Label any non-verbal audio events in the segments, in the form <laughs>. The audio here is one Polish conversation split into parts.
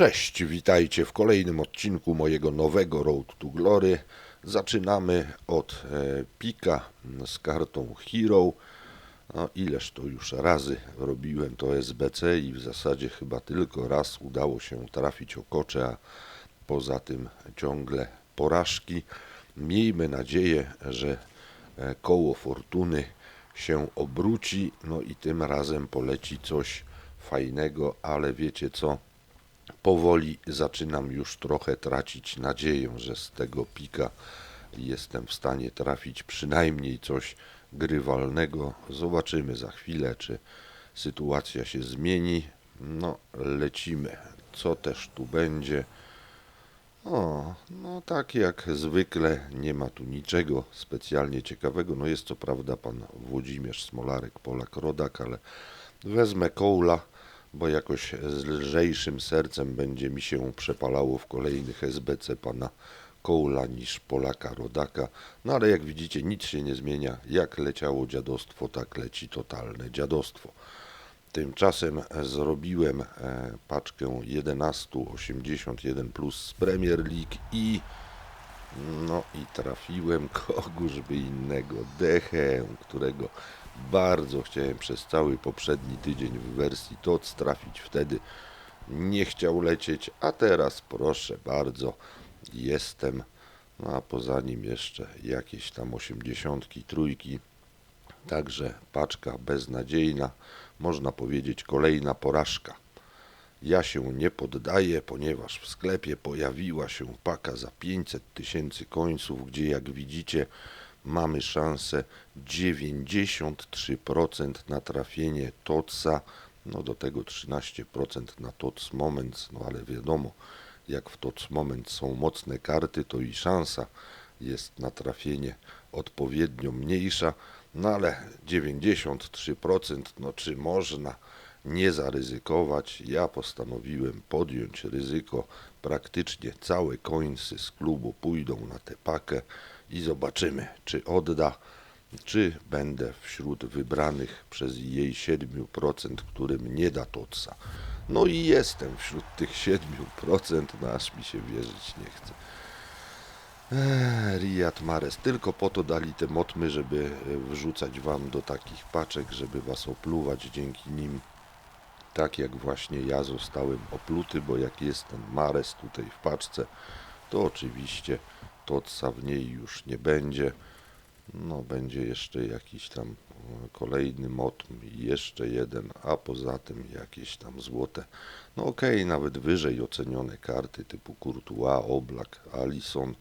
Cześć, witajcie w kolejnym odcinku mojego nowego Road to Glory. Zaczynamy od e, pika z kartą Hero. No, ileż to już razy robiłem to SBC i w zasadzie chyba tylko raz udało się trafić okocze, a poza tym ciągle porażki. Miejmy nadzieję, że e, koło fortuny się obróci, no i tym razem poleci coś fajnego, ale wiecie co? Powoli zaczynam już trochę tracić nadzieję, że z tego pika jestem w stanie trafić przynajmniej coś grywalnego. Zobaczymy za chwilę, czy sytuacja się zmieni. No, lecimy. Co też tu będzie? O, no tak jak zwykle, nie ma tu niczego specjalnie ciekawego. No jest co prawda pan Włodzimierz Smolarek, Polak Rodak, ale wezmę Kołla bo jakoś z lżejszym sercem będzie mi się przepalało w kolejnych SBC pana Kołla niż Polaka Rodaka. No ale jak widzicie nic się nie zmienia. Jak leciało dziadostwo, tak leci totalne dziadostwo. Tymczasem zrobiłem e, paczkę 1181 plus z Premier League i no i trafiłem kogoż by innego, Dechę, którego bardzo chciałem przez cały poprzedni tydzień w wersji TOC trafić. Wtedy nie chciał lecieć, a teraz proszę bardzo, jestem. No a poza nim jeszcze jakieś tam osiemdziesiątki, trójki. Także paczka beznadziejna, można powiedzieć kolejna porażka. Ja się nie poddaję, ponieważ w sklepie pojawiła się paka za 500 tysięcy końców, gdzie jak widzicie mamy szansę 93% na trafienie TOCA, no do tego 13% na TOC Moments, no ale wiadomo, jak w TOC Moment są mocne karty, to i szansa jest na trafienie odpowiednio mniejsza, no ale 93%, no czy można nie zaryzykować? Ja postanowiłem podjąć ryzyko, praktycznie całe końce z klubu pójdą na tę pakę, i zobaczymy, czy odda, czy będę wśród wybranych przez jej 7%, którym nie da toca. No i jestem wśród tych 7%, no aż mi się wierzyć nie chce. Eee, Mares, tylko po to dali te motmy, żeby e, wrzucać wam do takich paczek, żeby was opluwać dzięki nim. Tak jak właśnie ja zostałem opluty, bo jak jest ten Mares tutaj w paczce, to oczywiście Totsa w niej już nie będzie. No, będzie jeszcze jakiś tam e, kolejny motm i jeszcze jeden, a poza tym jakieś tam złote. No okej, okay, nawet wyżej ocenione karty typu Courtois, Oblak, Alison.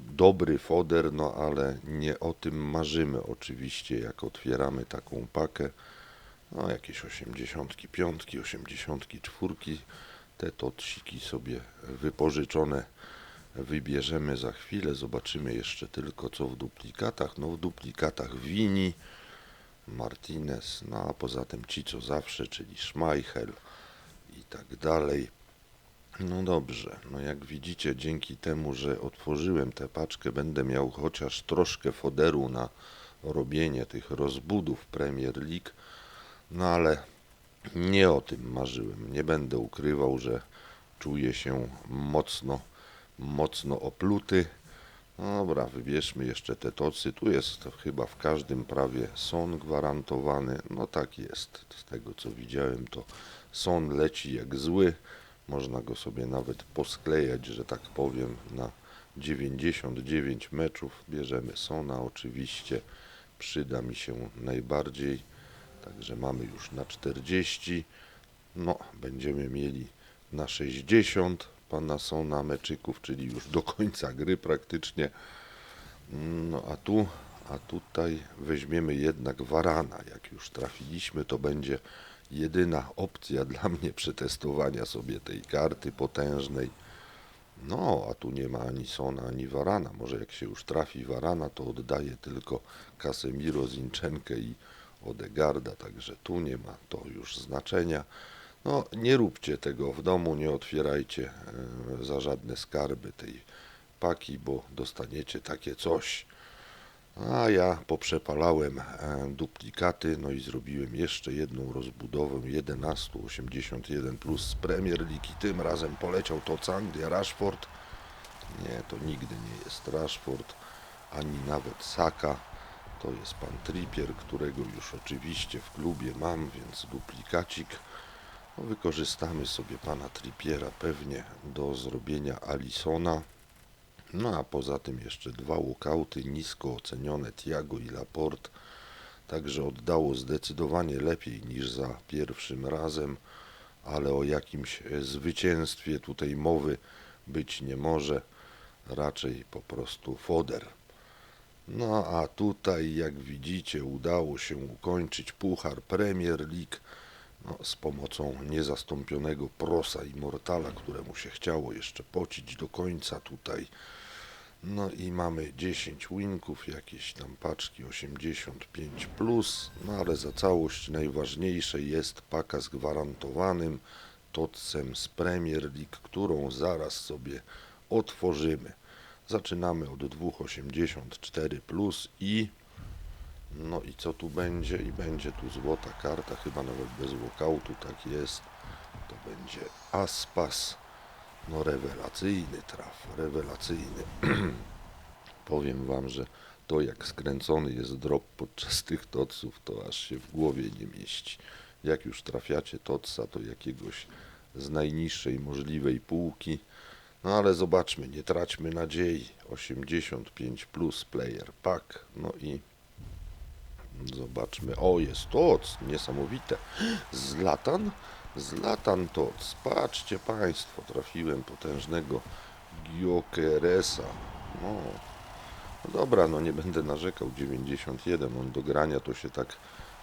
Dobry foder, no ale nie o tym marzymy oczywiście, jak otwieramy taką pakę. No jakieś 85, 84, te totsiki sobie wypożyczone wybierzemy za chwilę. Zobaczymy jeszcze tylko co w duplikatach. No w duplikatach Wini, Martinez, no a poza tym ci co zawsze, czyli Schmeichel i tak dalej. No dobrze, no jak widzicie, dzięki temu, że otworzyłem tę paczkę, będę miał chociaż troszkę foderu na robienie tych rozbudów Premier League, no ale nie o tym marzyłem. Nie będę ukrywał, że czuję się mocno mocno opluty. Dobra, wybierzmy jeszcze te tocy. Tu jest chyba w każdym prawie son gwarantowany. No tak jest. Z tego co widziałem to son leci jak zły. Można go sobie nawet posklejać, że tak powiem, na 99 meczów. Bierzemy sona oczywiście. Przyda mi się najbardziej. Także mamy już na 40. No, będziemy mieli na 60 pana Sona meczyków, czyli już do końca gry praktycznie. No a tu, a tutaj weźmiemy jednak Warana. Jak już trafiliśmy, to będzie jedyna opcja <laughs> dla mnie przetestowania sobie tej karty potężnej. No, a tu nie ma ani Sona, ani Warana. Może jak się już trafi Warana, to oddaje tylko Casemiro, Zinczenkę i Odegarda, także tu nie ma to już znaczenia. No, nie róbcie tego w domu, nie otwierajcie e, za żadne skarby tej paki, bo dostaniecie takie coś. A ja poprzepalałem e, duplikaty, no i zrobiłem jeszcze jedną rozbudowę 1181 plus z Premier League i tym razem poleciał to Anglia Rashford. Nie, to nigdy nie jest Rashford, ani nawet Saka. To jest pan Trippier, którego już oczywiście w klubie mam, więc duplikacik. Wykorzystamy sobie pana Trippiera pewnie do zrobienia Alisona. No a poza tym jeszcze dwa walkouty nisko ocenione Tiago i Laporte. Także oddało zdecydowanie lepiej niż za pierwszym razem, ale o jakimś zwycięstwie tutaj mowy być nie może. Raczej po prostu foder. No a tutaj, jak widzicie, udało się ukończyć Puchar Premier League no, z pomocą niezastąpionego Prosa i Mortala, któremu się chciało jeszcze pocić do końca tutaj. No i mamy 10 winków, jakieś tam paczki 85 plus, no ale za całość najważniejsze jest paka z gwarantowanym Totsem z Premier League, którą zaraz sobie otworzymy. Zaczynamy od 2,84 plus i no i co tu będzie? I będzie tu złota karta, chyba nawet bez walkoutu, tak jest. To będzie Aspas. No rewelacyjny traf, rewelacyjny. <clears throat> Powiem wam, że to jak skręcony jest drop podczas <laughs> tych toców, to aż się w głowie nie mieści. Jak już trafiacie totsa, to jakiegoś z najniższej możliwej półki. No ale zobaczmy, nie traćmy nadziei. 85 plus player pack. No i zobaczmy. O, jest toc, niesamowite. Zlatan? Zlatan toc. Patrzcie Państwo, trafiłem potężnego Giokeresa. No. no dobra, no nie będę narzekał. 91, on do grania to się tak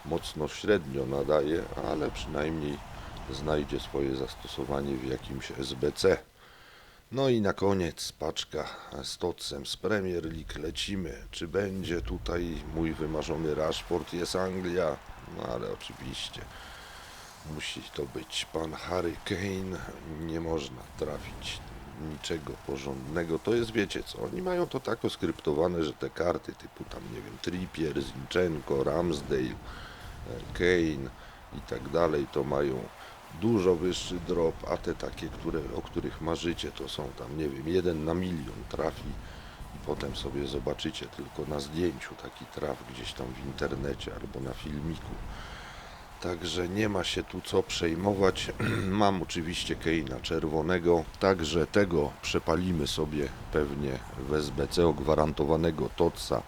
mocno średnio nadaje, ale przynajmniej znajdzie swoje zastosowanie w jakimś SBC. No i na koniec paczka z Totsem z Premier League. Lecimy. Czy będzie tutaj mój wymarzony Rashford? Jest Anglia. No ale oczywiście musi to być pan Harry Kane. Nie można trafić niczego porządnego. To jest, wiecie co, oni mają to tak oskryptowane, że te karty typu tam, nie wiem, Trippier, Zinchenko, Ramsdale, Kane i tak dalej, to mają dużo wyższy drop, a te takie, które, o których marzycie, to są tam, nie wiem, jeden na milion trafi i potem sobie zobaczycie tylko na zdjęciu taki traf gdzieś tam w internecie albo na filmiku. Także nie ma się tu co przejmować. <clears throat> Mam oczywiście Keina czerwonego, także tego przepalimy sobie pewnie w SBC gwarantowanego Totsa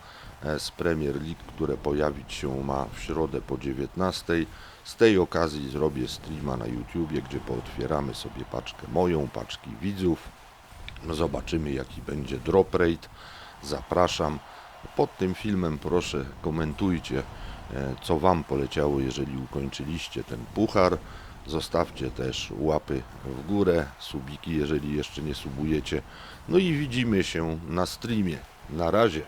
z Premier League, które pojawić się ma w środę po 19. Z tej okazji zrobię streama na YouTubie, gdzie pootwieramy sobie paczkę moją, paczki widzów. Zobaczymy jaki będzie drop rate. Zapraszam. Pod tym filmem proszę komentujcie e, co Wam poleciało, jeżeli ukończyliście ten puchar. Zostawcie też łapy w górę, subiki, jeżeli jeszcze nie subujecie. No i widzimy się na streamie. Na razie.